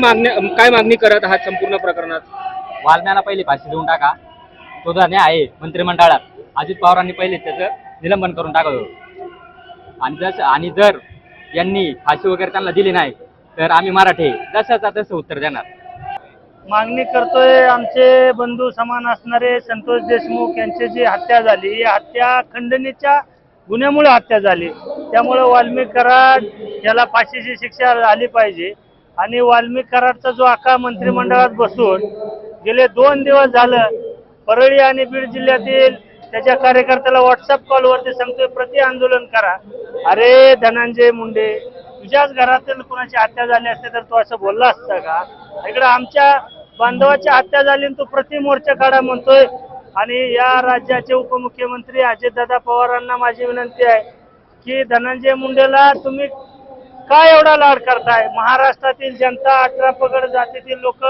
मागण्या काय मागणी करत आहात संपूर्ण प्रकरणात? वाल्म्याला पहिले फाशी देऊन टाका. तो जर न्याय आहे मंत्रिमंडळात. अजित पवारांनी पहिले त्याचं निलंबन करून टाकावं आणि जसं आणि जर यांनी फाशी वगैरे त्यांना दिली नाही तर आम्ही मराठे. जसंच तसं उत्तर देणार. मागणी करतोय आमचे बंधू समान असणारे संतोष देशमुख यांची जी हत्या झाली ही हत्या खंडणीच्या गुन्ह्यामुळे हत्या झाली. त्यामुळे वाल्मिक कराड याला फाशीची शिक्षा झाली पाहिजे. आणि वाल्मिक कराडचा जो आका मंत्रिमंडळात बसून गेले दोन दिवस झालं परळी आणि बीड जिल्ह्यातील त्याच्या कार्यकर्त्याला व्हॉट्सअप कॉलवरती सांगतोय प्रति आंदोलन करा. अरे धनंजय मुंडे तुझ्याच घरातील कोणाची हत्या झाली असते तर तू असं बोलला असता का? इकडे आमच्या बांधवाची हत्या झाली आणि तू प्रति मोर्चा काढा म्हणतोय आणि या राज्याचे उपमुख्यमंत्री अजितदादा पवारांना माझी विनंती आहे की धनंजय मुंडेला तुम्ही काय एवढा लाड करताय? महाराष्ट्रातील जनता अठरा पगड जातीतील लोक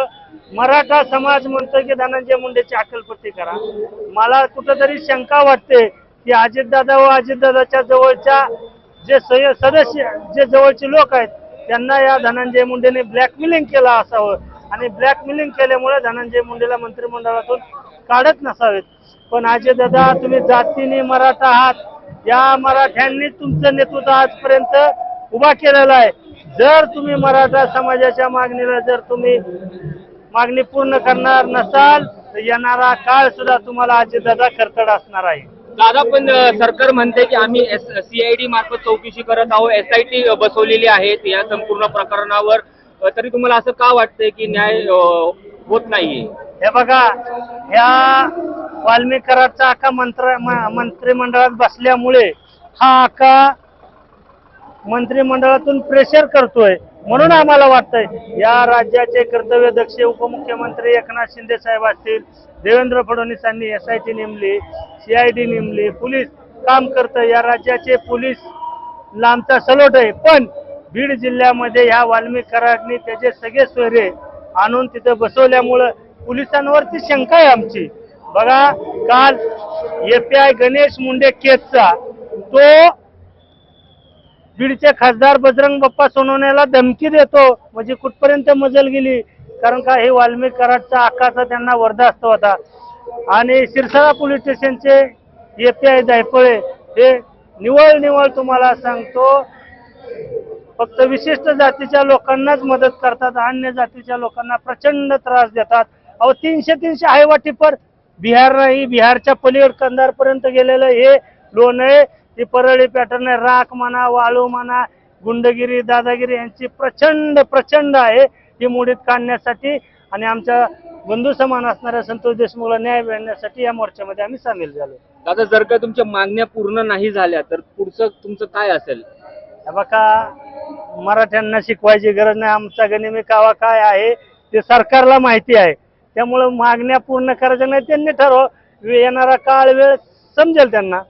मराठा समाज म्हणतो की धनंजय मुंडेची अकलपट्टी करा. मला कुठंतरी शंका वाटते की अजितदादा व अजितदादाच्या जवळच्या जे सय- सदस्य जे जवळचे लोक आहेत त्यांना या धनंजय मुंडेने ब्लॅकमेलिंग केलं असावं. आणि ब्लॅकमेलिंग केल्यामुळे धनंजय मुंडेला मंत्रिमंडळातून काढत नसावेत. पण अजितदादा तुम्ही जातीने मराठा आहात. या मराठ्यांनी तुमचं नेतृत्व आजपर्यंत उभा केलेला आहे. जर तुम्ही मराठा समाजाच्या मागणीला जर तुम्ही मागणी पूर्ण करणार नसाल तर येणारा काळ सुद्धा तुम्हाला अजितदादा खरतड असणार आहे. दादा पण सरकार म्हणते की आम्ही सीआयडी मार्फत चौकशी करत आहोत. एसआयटी बसवलेली आहेत या संपूर्ण प्रकरणावर. तरी तुम्हाला असं का वाटतंय की न्याय होत नाहीये? हे बघा ह्या वाल्मिक कराडचा आका मंत्र मंत्रिमंडळात बसल्यामुळे हा आका मंत्रिमंडळातून प्रेशर करतोय म्हणून आम्हाला वाटतंय या राज्याचे कर्तव्यदक्ष उपमुख्यमंत्री एकनाथ शिंदे साहेब असतील देवेंद्र फडणवीसांनी एस आय टी नेमली सीआयडी नेमली पोलीस काम करतं या राज्याचे पोलीस लांबचा सलोट आहे पण बीड जिल्ह्यामध्ये ह्या वाल्मिक कराडनी त्याचे सगळे सोयरे आणून तिथं बसवल्यामुळं पोलिसांवरती शंका आहे आमची. बघा काल एपीआय गणेश मुंडे केसचा तो बीडचे खासदार बजरंग बाप्पा सोनवण्याला धमकी देतो. म्हणजे कुठपर्यंत मजल गेली? कारण का हे वाल्मिक कराडचा आकाचा त्यांना वर्धास्त होता. आणि सिरसाळा पोलीस स्टेशनचे एपीआय जायफळे हे निवळ निवळ तुम्हाला सांगतो. फक्त विशिष्ट जातीच्या लोकांनाच मदत करतात. अन्य जातीच्या लोकांना प्रचंड त्रास देतात. अहो तीनशे तीनशे आहे वाटीपर बिहार नाही बिहारच्या पलीकडे कंधारपर्यंत गेलेलं हे लोण आहे. ती परळी पॅटर्न आहे. राख म्हणा वाळू म्हणा गुंडगिरी दादागिरी यांची प्रचंड प्रचंड आहे ही मोडीत काढण्यासाठी. आणि आमच्या बंधू समान असणाऱ्या संतोष देशमुखला न्याय मिळण्यासाठी या मोर्चामध्ये आम्ही सामील झालो. दादा जर का तुमच्या मागण्या पूर्ण नाही झाल्या तर पुढचं तुमचं काय असेल? बघा मराठ्यांना शिकवायची गरज नाही. आमचा गनिमी कावा काय आहे ते सरकारला माहिती आहे. त्यामुळं मागण्या पूर्ण करायच्या नाही त्यांनी ठरव. येणारा काळ वेळ समजेल त्यांना.